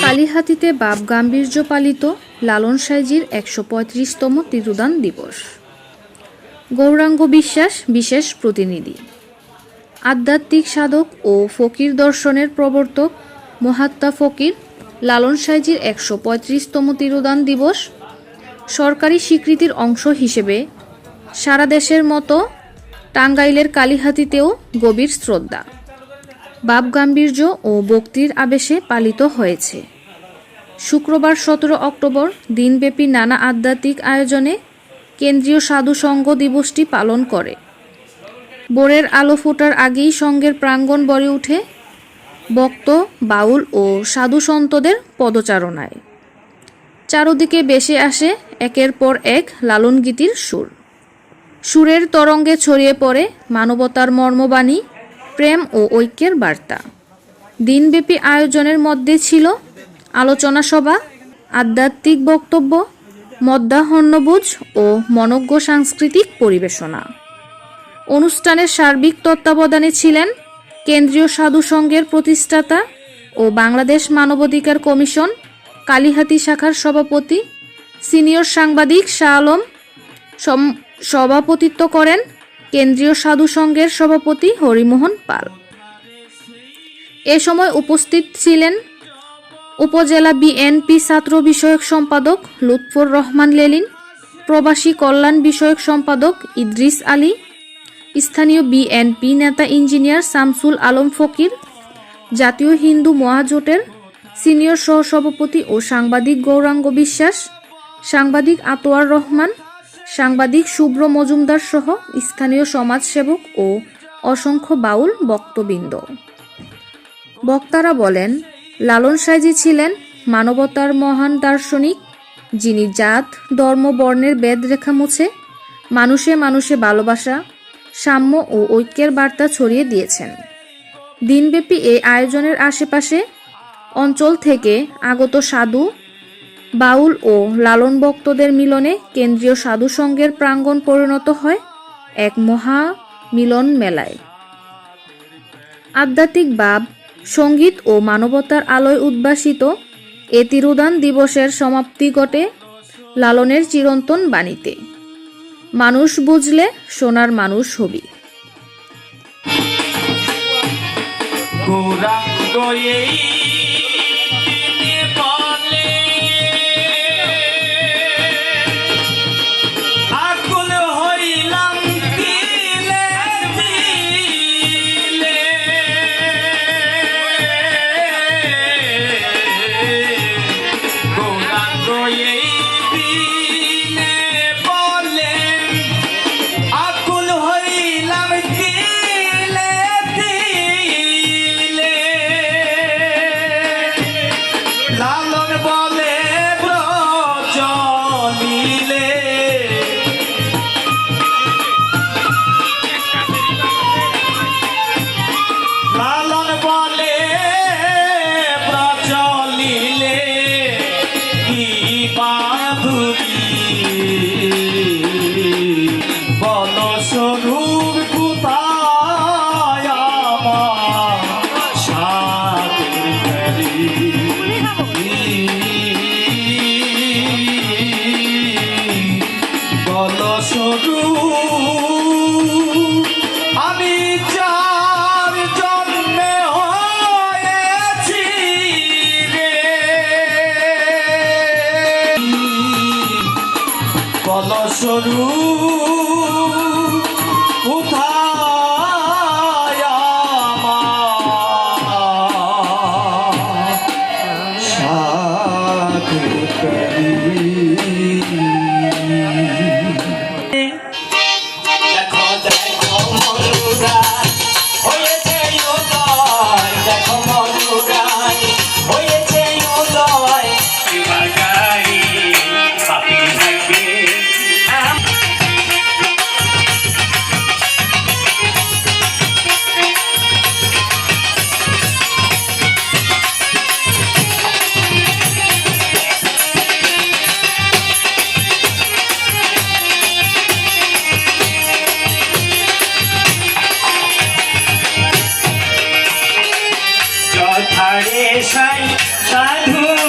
কালীহাতিতে বাপ গাম্ভীর্য পালিত লালন সাইজির একশো পঁয়ত্রিশতম তিরুদান দিবস। গৌরাঙ্গ বিশ্বাস বিশেষ প্রতিনিধি। আধ্যাত্মিক সাধক ও ফকির দর্শনের প্রবর্তক মহাত্মা ফকির লালন সাইজির একশো পঁয়ত্রিশতম তিরুদান দিবস সরকারি স্বীকৃতির অংশ হিসেবে সারা দেশের মতো টাঙ্গাইলের কালীহাতিতেও গভীর শ্রদ্ধা। বাপ গাম্ভীর্য ও ভক্তির আবেশে পালিত হয়েছে। শুক্রবার সতেরো অক্টোবর দিনব্যাপী নানা আধ্যাত্মিক আয়োজনে কেন্দ্রীয় সাধু সংঘ দিবসটি পালন করে। বোরের আলো ফোটার আগেই সঙ্গের প্রাঙ্গণ ভরে উঠে বক্ত বাউল ও সাধু সন্তদের পদচারণায়। চারদিকে বেশে আসে একের পর এক লালন গীতির সুর। সুরের তরঙ্গে ছড়িয়ে পড়ে মানবতার মর্মবাণী, প্রেম ও ঐক্যের বার্তা। দিনব্যাপী আয়োজনের মধ্যে ছিল আলোচনা সভা, আধ্যাত্মিক বক্তব্য, মধ্যাহ্নভোজ ও মনজ্ঞ সাংস্কৃতিক পরিবেশনা। অনুষ্ঠানের সার্বিক তত্ত্বাবধানে ছিলেন কেন্দ্রীয় সাধু সংঘের প্রতিষ্ঠাতা ও বাংলাদেশ মানবাধিকার কমিশন কালীহাতি শাখার সভাপতি, সিনিয়র সাংবাদিক শাহ আলম সভাপতিত্ব করেন কেন্দ্রীয় সাধু সংঘের সভাপতি হরিমোহন পাল। এ সময় উপস্থিত ছিলেন উপজেলা বিএনপি ছাত্র বিষয়ক সম্পাদক লুৎফর রহমান লেলিন, প্রবাসী কল্যাণ বিষয়ক সম্পাদক ইদ্রিস আলী, স্থানীয় বিএনপি নেতা ইঞ্জিনিয়ার শামসুল আলম ফকির, জাতীয় হিন্দু মহাজোটের সিনিয়র সহসভাপতি ও সাংবাদিক গৌরাঙ্গ বিশ্বাস, সাংবাদিক আতোয়ার রহমান সাংবাদিক শুভ্র মজুমদার সহ স্থানীয় সমাজসেবক ও অসংখ্য বাউল বক্তবৃন্দ। বক্তারা বলেন, লালন সাইজি ছিলেন মানবতার মহান দার্শনিক, যিনি জাত, ধর্ম, বর্ণের বেদরেখা মুছে মানুষে মানুষে ভালোবাসা, সাম্য ও ঐক্যের বার্তা ছড়িয়ে দিয়েছেন। দিনব্যাপী এই আয়োজনের আশেপাশে অঞ্চল থেকে আগত সাধু বাউল ও লালন ভক্তদের মিলনে কেন্দ্রীয় সাধু সংঘের প্রাঙ্গণ পরিণত হয় এক মহা মিলন মেলায়। আধ্যাত্মিক ভাব সংগীত ও মানবতার আলোয় উদ্ভাসিত এ তিরুদান দিবসের সমাপ্তি ঘটে লালনের চিরন্তন বাণীতে। মানুষ বুঝলে সোনার মানুষ হবি। গৌরাঙ্গ লালন বলে বলস্বরূপ কোথায় আমার। সাধু 拜托